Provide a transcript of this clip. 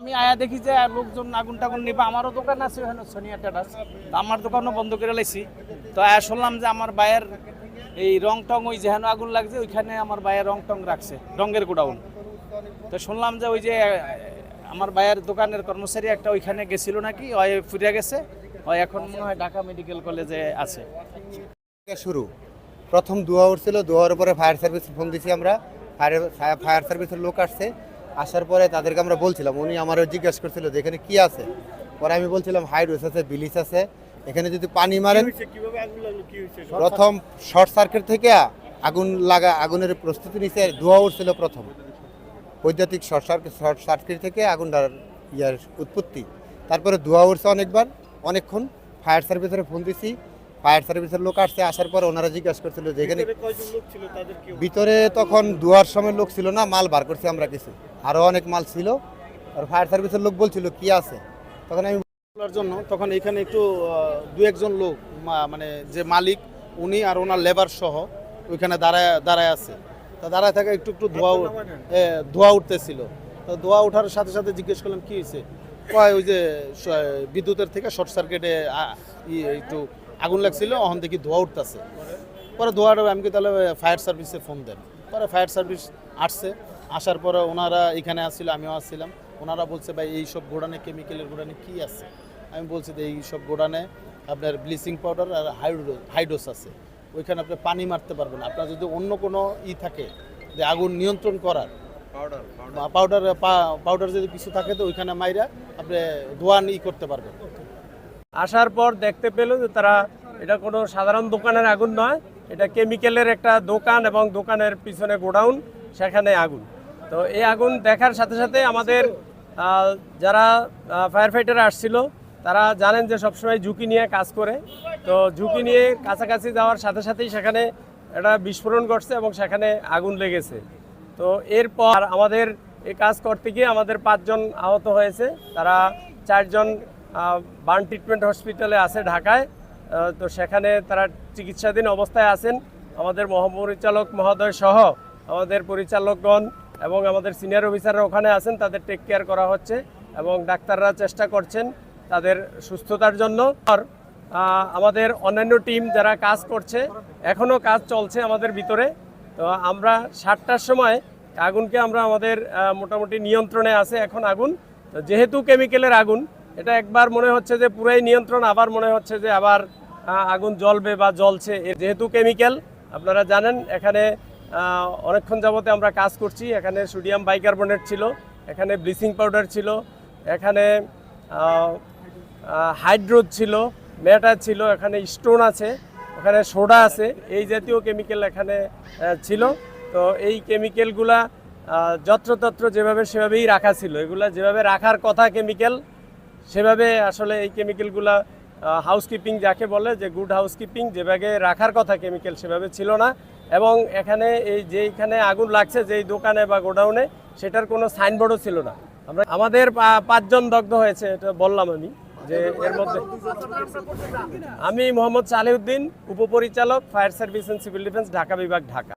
আমি আয়া দেখি যে লোকজন আগুন টাগুন নিবা আমারও দোকান আছে ওখানে সোনিয়া টেটাস আমার দোকানও বন্ধ করে লাইছি। তো আয়া শুনলাম যে আমার ভাইয়ের এই রং টং ওই যেহেন আগুন লাগছে, ওইখানে আমার ভাইয়ের রং টং রাখছে, রঙের গোডাউন। তো শুনলাম যে ওই যে আমার ভাইয়ের দোকানের কর্মচারী একটা ওইখানে গেছিল নাকি ওই ফিরে গেছে ওই এখন মনে হয় ঢাকা মেডিকেল কলেজে আছে। শুরু। প্রথম দুয়া উঠছিল, দুয়ার উপরে ফায়ার সার্ভিস ফোন দিছি আমরা। ফায়ার ফায়ার সার্ভিসের লোক আসছে। আসার পরে তাদেরকে আমরা বলছিলাম উনি আমারও জিজ্ঞেস করছিল যে এখানে কি আছে? পরে আমি বলছিলাম হাইড্রোস আছে বিলিস আছে। এখানে যদি পানি মারেন প্রথম শর্ট সার্কিট থেকে আগুন লাগা আগুনের প্রস্তুতি নিচে ধোয়া উঠছিল প্রথম। বৈদ্যুতিক শর্ট সার্কিট শর্ট সার্কিট থেকে আগুনটার ইয়ার উৎপত্তি। তারপরে ধোয়া উঠছে অনেকবার অনেকক্ষণ। ফায়ার সার্ভিসের ফোন দিছি। ফায়ার সার্ভিসের লোক আসছে আসার পর ওনারা জিজ্ঞাসা করছিল যে এখানে ভিতরে তখন দুয়ার সময় লোক ছিল না মাল বার করছি আমরা কিছু। আরও অনেক মাল ছিল। আর ফায়ার সার্ভিসের লোক বলছিল কি আছে? তখন আমি জন্য তখন এখানে একটু দু একজন লোক মানে যে মালিক উনি আর ওনার লেবার সহ ওইখানে দাঁড়ায় দাঁড়ায় আছে। তা দাঁড়ায় থাকা একটু একটু ধোয়া ধোয়া উঠতেছিল। তো ধোয়া ওঠার সাথে সাথে জিজ্ঞেস করলাম কি হয়েছে কয় ওই যে বিদ্যুতের থেকে শর্ট সার্কিটে একটু আগুন লাগছিল অহন দেখি ধোয়া উঠতেছে। পরে ধোয়াটা আমি কি তাহলে ফায়ার সার্ভিসে ফোন দেন। পরে ফায়ার সার্ভিস আসছে। আসার পরে ওনারা এখানে আসছিল আমিও আসছিলাম। ওনারা বলছে ভাই এই সব গোডানে কেমিক্যালের গোডানে কি আছে? আমি বলছি যে এই সব গোডানে আপনার ব্লিচিং পাউডার আর হাইড্রো হাইড্রোস আছে। ওইখানে আপনি পানি মারতে পারবেন আপনার যদি অন্য কোনো ই থাকে যে আগুন নিয়ন্ত্রণ করার পাউডার পাউডার পাউডার যদি কিছু থাকে তো ওইখানে মাইরা আপনি ধোয়া ই করতে পারবেন। আসার পর দেখতে পেল যে তারা এটা কোনো সাধারণ দোকানের আগুন নয় এটা কেমিক্যালের একটা দোকান এবং দোকানের পিছনে গোডাউন সেখানে আগুন। তো এই আগুন দেখার সাথে সাথে আমাদের যারা ফায়ার ফাইটার আসছিল, তারা জানেন যে সবসময় ঝুঁকি নিয়ে কাজ করে। তো ঝুঁকি নিয়ে কাছাকাছি যাওয়ার সাথে সাথেই সেখানে একটা বিস্ফোরণ ঘটছে এবং সেখানে আগুন লেগেছে। তো এরপর আমাদের এই কাজ করতে গিয়ে আমাদের পাঁচজন আহত হয়েছে। তারা চারজন বার্ন ট্রিটমেন্ট হসপিটালে আছে ঢাকায়। তো সেখানে তারা চিকিৎসাধীন অবস্থায় আছেন। আমাদের মহাপরিচালক মহোদয় সহ আমাদের পরিচালকগণ এবং আমাদের সিনিয়র অফিসাররা ওখানে আছেন, তাদের টেক কেয়ার করা হচ্ছে এবং ডাক্তাররা চেষ্টা করছেন তাদের সুস্থতার জন্য। আর আমাদের অন্যান্য টিম যারা কাজ করছে এখনও কাজ চলছে আমাদের ভিতরে। তো আমরা সাতটার সময় আগুনকে আমরা আমাদের মোটামুটি নিয়ন্ত্রণে আছে এখন আগুন। তো যেহেতু কেমিক্যালের আগুন, এটা একবার মনে হচ্ছে যে পুরাই নিয়ন্ত্রণ, আবার মনে হচ্ছে যে আবার আগুন জ্বলবে বা জ্বলছে। যেহেতু কেমিক্যাল আপনারা জানেন, এখানে অনেকক্ষণ যাবতে আমরা কাজ করছি। এখানে সোডিয়াম বাইকার্বনেট ছিল, এখানে ব্লিচিং পাউডার ছিল, এখানে হাইড্রোজ ছিল মেটা ছিল, এখানে স্টোন আছে, এখানে সোডা আছে, এই জাতীয় কেমিক্যাল এখানে ছিল। তো এই কেমিক্যালগুলা যত্রতত্র যেভাবে সেভাবেই রাখা ছিল। এগুলা যেভাবে রাখার কথা কেমিক্যাল, সেভাবে আসলে এই কেমিক্যালগুলা হাউসকিপিং যাকে বলে, যে গুড হাউসকিপিং যেভাবে রাখার কথা কেমিক্যাল সেভাবে ছিল না। এবং এখানে এই যেইখানে আগুন লাগছে, যেই দোকানে বা গোডাউনে, সেটার কোনো সাইনবোর্ডও ছিল না। আমরা আমাদের পাঁচজন দগ্ধ হয়েছে, এটা বললাম আমি, যে এর মধ্যে আমি মোহাম্মদ সালেউদ্দিন, উপপরিচালক fire service and civil defence Dhaka বিভাগ, ঢাকা।